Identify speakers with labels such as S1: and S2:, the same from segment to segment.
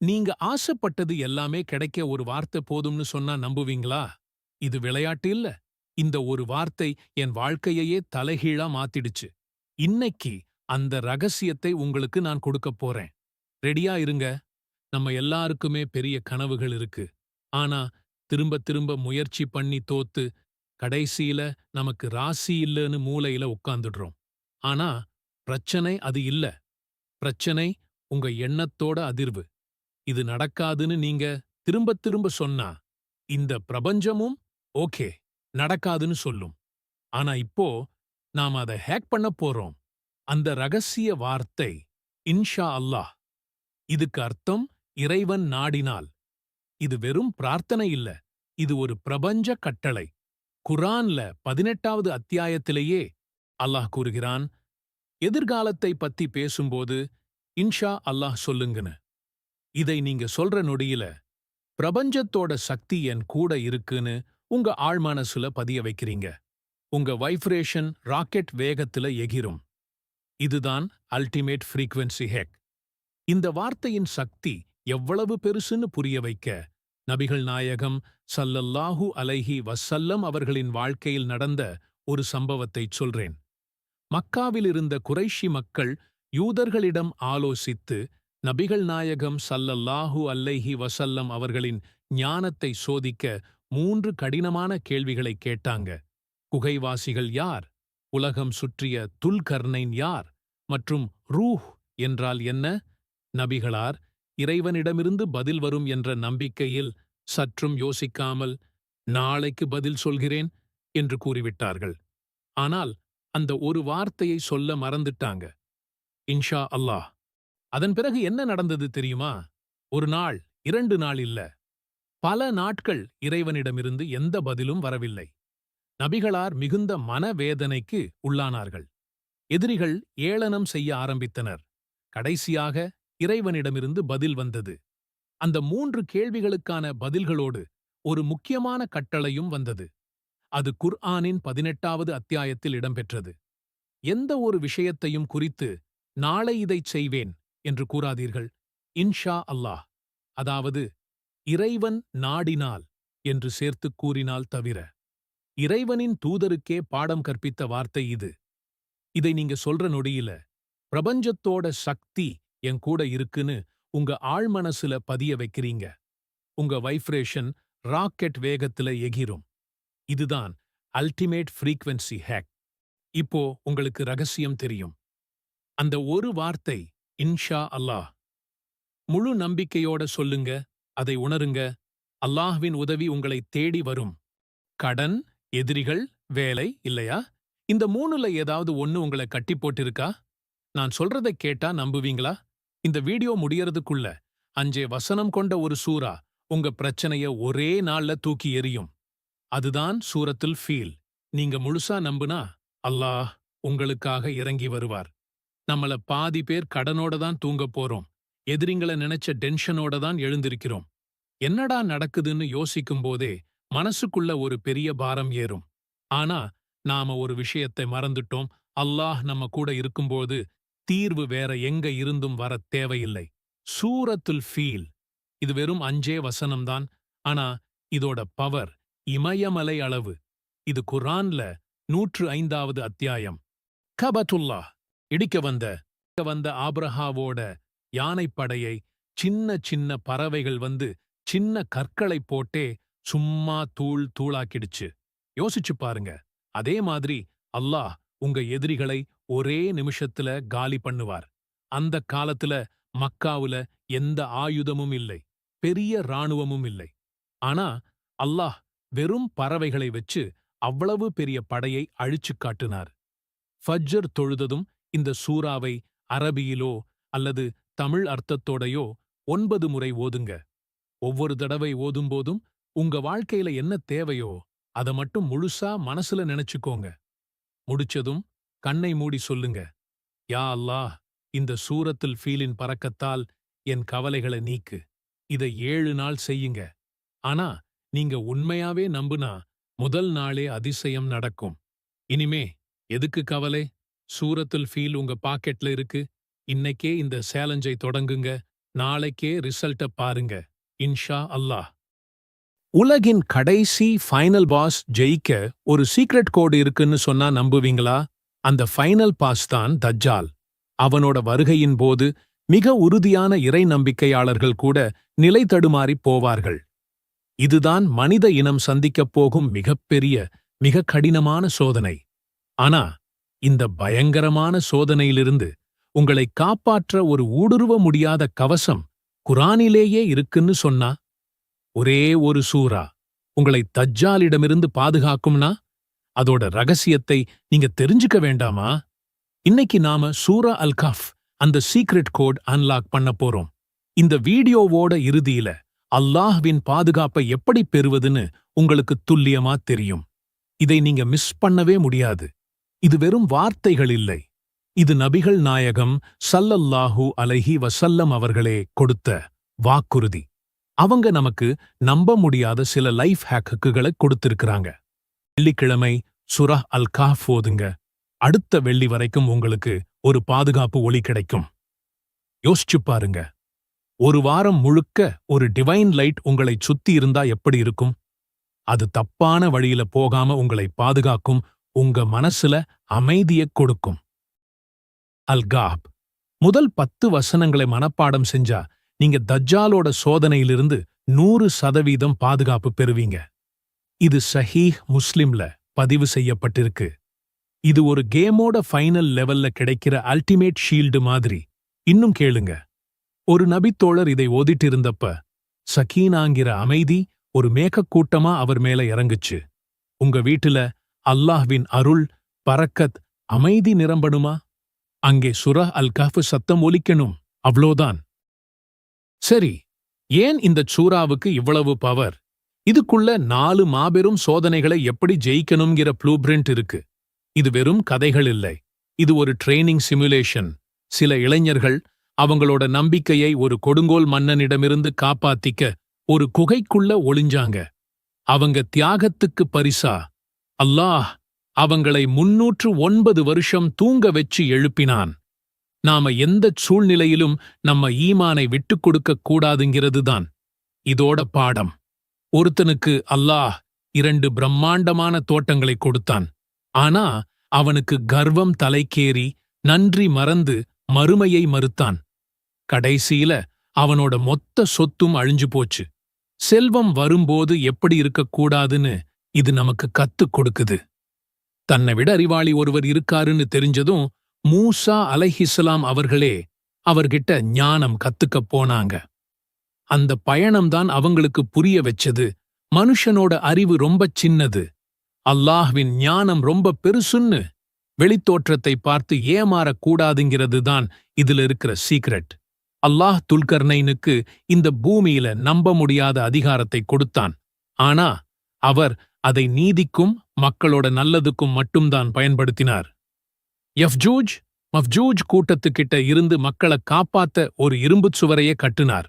S1: நீங்க ஆசைப்பட்டது எல்லாமே கிடைக்க ஒரு வார்த்தை போதும்னு சொன்னா நம்புவீங்களா? இது விளையாட்டு இல்ல. இந்த ஒரு வார்த்தை என் வாழ்க்கையையே தலைகீழா மாத்திடுச்சு. இன்னைக்கு அந்த ரகசியத்தை உங்களுக்கு நான் கொடுக்க போறேன். ரெடியா இருங்க. நம்ம எல்லாருக்குமே பெரிய கனவுகள் இருக்கு. ஆனா திரும்ப திரும்ப முயற்சி பண்ணி தோத்து கடைசியில நமக்கு ராசி இல்லைன்னு மூலையில உட்காந்துடுறோம் ஆனா பிரச்சனை அது இல்ல. பிரச்சனை உங்க எண்ணத்தோட அதிர்வு. இது நடக்காதுன்னு நீங்க திரும்ப திரும்ப சொன்னா இந்த பிரபஞ்சமும் ஓகே நடக்காதுன்னு சொல்லும். ஆனா இப்போ நாம் அதை ஹேக் பண்ண போறோம். அந்த ரகசிய வார்த்தை இன்ஷா அல்லாஹ் இதுக்கு அர்த்தம் இறைவன் நாடினால். இது வெறும் பிரார்த்தனை இல்ல இது ஒரு பிரபஞ்ச கட்டளை. குரான்ல பதினெட்டாவது அத்தியாயத்திலேயே அல்லாஹ் கூறுகிறான் எதிர்காலத்தை பத்தி பேசும்போது இன்ஷா அல்லாஹ் சொல்லுங்கன்னு. இதை நீங்க சொல்ற நொடியில பிரபஞ்சத்தோட சக்தி என் கூட இருக்குன்னு உங்க ஆழ்மனசுல பதிய வைக்கிறீங்க. உங்க வைப்ரேஷன் ராக்கெட் வேகத்துல எகிரும். இதுதான் அல்டிமேட் ஃப்ரீக்வன்சி ஹெக். இந்த வார்த்தையின் சக்தி எவ்வளவு பெருசுன்னு புரிய வைக்க நபிகள் நாயகம் சல்லல்லாஹு அலைஹி வசல்லம் அவர்களின் வாழ்க்கையில் நடந்த ஒரு சம்பவத்தைச் சொல்றேன். மக்காவில் இருந்த குறைஷி மக்கள் யூதர்களிடம் ஆலோசித்து நபிகள் நாயகம் சல்லல்லாஹு அல்லைஹி வசல்லம் அவர்களின் ஞானத்தை சோதிக்க மூன்று கடினமான கேள்விகளை கேட்டாங்க. குகைவாசிகள் யார்? உலகம் சுற்றிய துல்கர்னைன் யார்? மற்றும் ரூஹ் என்றால் என்ன? நபிகளார் இறைவனிடமிருந்து பதில் வரும் என்ற நம்பிக்கையில் சற்றும் யோசிக்காமல் நாளைக்கு பதில் சொல்கிறேன் என்று கூறிவிட்டார்கள். ஆனால் அந்த ஒரு வார்த்தையை சொல்ல மறந்துட்டாங்க. இன்ஷா அல்லாஹ் அதன் பிறகு என்ன நடந்தது தெரியுமா? ஒரு நாள் இரண்டு நாள் இல்ல. பல நாட்கள் இறைவனிடமிருந்து எந்த பதிலும் வரவில்லை. நபிகளார் மிகுந்த மனவேதனைக்கு உள்ளானார்கள். எதிரிகள் ஏளனம் செய்ய ஆரம்பித்தனர். கடைசியாக இறைவனிடமிருந்து பதில் வந்தது. அந்த மூன்று கேள்விகளுக்கான பதில்களோடு ஒரு முக்கியமான கட்டளையும் வந்தது. அது குர்ஆனின் பதினெட்டாவது அத்தியாயத்தில் இடம்பெற்றது. எந்த ஒரு விஷயத்தையும் குறித்து நாளை இதைச் செய்வேன் என்று கூறாதீர்கள். இன்ஷா அல்லாஹ். அதாவது இறைவன் நாடினால் என்று சேர்த்துக் கூறினால் தவிர இறைவனின் தூதருக்கே பாடம் கற்பித்த வார்த்தை இது. இதை நீங்க சொல்ற நொடியில பிரபஞ்சத்தோட சக்தி என் கூட இருக்குன்னு உங்க ஆழ்மனசுல பதிய வைக்கிறீங்க. உங்க வைப்ரேஷன் ராக்கெட் வேகத்துல எகிரும். இதுதான் அல்டிமேட் ஃப்ரீக்வன்சி ஹேக். இப்போ உங்களுக்கு ரகசியம் தெரியும். அந்த ஒரு வார்த்தை இன்ஷா அல்லாஹ். முழு நம்பிக்கையோட சொல்லுங்க அதை உணருங்க. அல்லாஹ்வின் உதவி உங்களை தேடி வரும். கடன் எதிரிகள் வேலை இல்லையா? இந்த மூணுல ஏதாவது ஒன்னு உங்களை கட்டி போட்டிருக்கா? நான் சொல்றதை கேட்டா நம்புவீங்களா? இந்த வீடியோ முடியறதுக்குள்ள அஞ்சே வசனம் கொண்ட ஒரு சூறா உங்க பிரச்சனைய ஒரே நாள்ல தூக்கி எறியும். அதுதான் சூரத்தில் ஃபீல். நீங்க முழுசா நம்புனா அல்லாஹ் உங்களுக்காக இறங்கி வருவார். நம்மள பாதி பேர் கடனோட தான் தூங்க போறோம். எதிரிங்கள நினைச்ச டென்ஷனோட தான் எழுந்திருக்கிறோம். என்னடா நடக்குதுன்னு யோசிக்கும் போதே மனசுக்குள்ள ஒரு பெரிய பாரம் ஏறும். ஆனா நாம ஒரு விஷயத்தை மறந்துட்டோம். அல்லாஹ் நம்ம கூட இருக்கும்போது தீர்வு வேற எங்க இருந்தும் வர தேவையில்லை. சூரத்துல் ஃபீல். இது வெறும் அஞ்சே வசனம்தான் ஆனா இதோட பவர் இமயமலை அளவு. இது குரான்ல நூற்று ஐந்தாவது அத்தியாயம். கபத்துல்லாஹ். இடிக்க வந்த வந்த ஆப்ரஹாவோட யானைப்படையை சின்ன சின்ன பறவைகள் வந்து சின்ன கற்களை போட்டே சும்மா தூள் தூளாக்கிடுச்சு. யோசிச்சு பாருங்க. அதே மாதிரி அல்லாஹ் உங்க எதிரிகளை ஒரே நிமிஷத்துல காலி பண்ணுவார். அந்த காலத்துல மக்காவுல எந்த ஆயுதமும் இல்லை. பெரிய இராணுவமும் இல்லை. ஆனா அல்லாஹ் வெறும் பறவைகளை வச்சு அவ்வளவு பெரிய படையை அழிச்சுக் காட்டினார். ஃபஜ்ஜர் தொழுததும் இந்த சூறாவை அரபியிலோ அல்லது தமிழ் அர்த்தத்தோடையோ ஒன்பது முறை ஓதுங்க. ஒவ்வொரு தடவை ஓதும்போதும் உங்க வாழ்க்கையில என்ன தேவையோ அத மட்டும் முழுசா மனசுல நினைச்சுக்கோங்க. முடிச்சதும் கண்ணை மூடி சொல்லுங்க. யா அல்லாஹ் இந்த சூரத்தில் ஃபீலின் பறக்கத்தால் என் கவலைகளை நீக்கு. இதை ஏழு நாள் செய்யுங்க. ஆனா நீங்க உண்மையாவே நம்புனா முதல் நாளே அதிசயம் நடக்கும். இனிமே எதுக்கு கவலை? சூரத்துல் ஃபீல் உங்க பாக்கெட்ல இருக்கு. இன்னைக்கே இந்த சேலஞ்சை தொடங்குங்க. நாளைக்கே ரிசல்ட்ட பாருங்க. இன்ஷா அல்லாஹ். உலகின் கடைசி ஃபைனல் பாஸ் ஜெயிக்க ஒரு சீக்ரெட் கோடு இருக்குன்னு சொன்னா நம்புவீங்களா? அந்த ஃபைனல் பாஸ் தான் தஜ்ஜால். அவனோட வருகையின் போது மிக உறுதியான இறை நம்பிக்கையாளர்கள் கூட நிலை தடுமாறிப் போவார்கள். இதுதான் மனித இனம் சந்திக்கப் போகும் மிகப்பெரிய மிக கடினமான சோதனை. ஆனா இந்த பயங்கரமான சோதனையிலிருந்து உங்களை காப்பாற்ற ஒரு ஊடுருவ முடியாத கவசம் குரானிலேயே இருக்குன்னு சொன்னா? ஒரே ஒரு சூரா உங்களை தஜ்ஜாலிடமிருந்து பாதுகாக்கும்னா? அதோட ரகசியத்தை நீங்க தெரிஞ்சுக்க வேண்டாமா? இன்னைக்கு நாம சூரா அல் கஃப் அந்த சீக்ரெட் கோட் அன்லாக் பண்ண போறோம். இந்த வீடியோவோட இறுதியில அல்லாஹ்வின் பாதுகாப்பை எப்படி பெறுவதுன்னு உங்களுக்கு துல்லியமா தெரியும். இதை நீங்க மிஸ் பண்ணவே முடியாது. இது வெறும் வார்த்தைகள் இல்லை. இது நபிகள் நாயகம் சல்லல்லாஹு அலைஹி வசல்லம் அவர்களே கொடுத்த வாக்குறுதி. அவங்க நமக்கு நம்ப முடியாத சில லைஃப் ஹேக்குகளை கொடுத்திருக்கிறாங்க. வெள்ளிக்கிழமை சுரா அல் காஃப் ஓதுங்க. அடுத்த வெள்ளி வரைக்கும் உங்களுக்கு ஒரு பாதுகாப்பு ஒளி கிடைக்கும். யோசிச்சு பாருங்க. ஒரு வாரம் முழுக்க ஒரு டிவைன் லைட் உங்களை சுத்தி இருந்தா எப்படி இருக்கும்? அது தப்பான வழியில போகாம உங்களை பாதுகாக்கும் உங்க மனசுல அமைதிய கொடுக்கும். அல்காப். முதல் பத்து வசனங்களை மனப்பாடம் செஞ்சா நீங்க தஜ்ஜாலோட சோதனையிலிருந்து நூறு சதவீதம் பாதுகாப்பு பெறுவீங்க. இது சஹீஹ் முஸ்லிம்ல பதிவு செய்யப்பட்டிருக்கு. இது ஒரு கேமோட ஃபைனல் லெவல்ல கிடைக்கிற அல்டிமேட் ஷீல்டு மாதிரி. இன்னும் கேளுங்க. ஒரு நபித்தோழர் இதை ஓதிட்டு இருந்தப்ப சகீனாங்கிற அமைதி ஒரு மேகக்கூட்டமா அவர் மேல இறங்குச்சு. உங்க வீட்டுல அல்லாஹ்வின் அருள் பறக்கத் அமைதி நிரம்பணுமா? அங்கே சுரா அல் கஃப் சத்தம் ஒலிக்கணும் அவ்ளோதான். சரி ஏன் இந்த சூறாவுக்கு இவ்வளவு பவர் இதுக்குள்ள நாலு மாபெரும் சோதனைகளை எப்படி ஜெயிக்கணுங்கிற ப்ளூ இருக்கு. இது வெறும் கதைகள் இல்லை. இது ஒரு ட்ரெய்னிங் சிமுலேஷன் சில இளைஞர்கள் அவங்களோட நம்பிக்கையை ஒரு கொடுங்கோல் மன்னனிடமிருந்து காப்பாத்திக்க ஒரு குகைக்குள்ள ஒளிஞ்சாங்க. அவங்க தியாகத்துக்கு பரிசா? அல்லாஹ் அவங்களை முன்னூற்று ஒன்பது வருஷம் தூங்க வச்சு எழுப்பினான். நாம எந்தச் சூழ்நிலையிலும் நம்ம ஈமானை விட்டுக் கொடுக்கக் கூடாதுங்கிறதுதான். இதோட பாடம். ஒருத்தனுக்கு அல்லாஹ் இரண்டு பிரம்மாண்டமான தோட்டங்களை கொடுத்தான். ஆனா அவனுக்கு கர்வம் தலைக்கேறி நன்றி மறந்து மறுமையை மறுத்தான். கடைசியில அவனோட மொத்த சொத்தும் அழிஞ்சு போச்சு. செல்வம் வரும்போது எப்படி இருக்கக்கூடாதுன்னு இது நமக்கு கத்துக் கொடுக்குது. தன்னை விட அறிவாளி ஒருவர் இருக்காருன்னு தெரிஞ்சதும் மூசா அலைஹிஸ்லாம் அவர்களே அவர்கிட்ட ஞானம் கத்துக்கப் போனாங்க. அந்த பயணம்தான் அவங்களுக்கு புரிய வச்சது. மனுஷனோட அறிவு ரொம்ப சின்னது. அல்லாஹ்வின் ஞானம் ரொம்ப பெருசுன்னு வெளித்தோற்றத்தை பார்த்து ஏமாறக் கூடாதுங்கிறது தான் இதுல இருக்கிற சீக்ரெட். அல்லாஹ் துல்கர்னைனுக்கு இந்த பூமியில நம்ப முடியாத அதிகாரத்தை கொடுத்தான். ஆனா அவர் அதை நீதிக்கும் மக்களோட நல்லதுக்கும் மட்டும்தான் பயன்படுத்தினார். யஃப்ஜூஜ் மஃப்ஜூஜ் கூட்டத்துக்கிட்ட இருந்து மக்களை காப்பாத்த ஒரு இரும்புச் சுவரையே கட்டுனார்.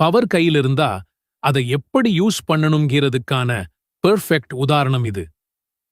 S1: பவர் கையிலிருந்தா அதை எப்படி யூஸ் பண்ணணுங்கிறதுக்கான பெர்ஃபெக்ட் உதாரணம் இது.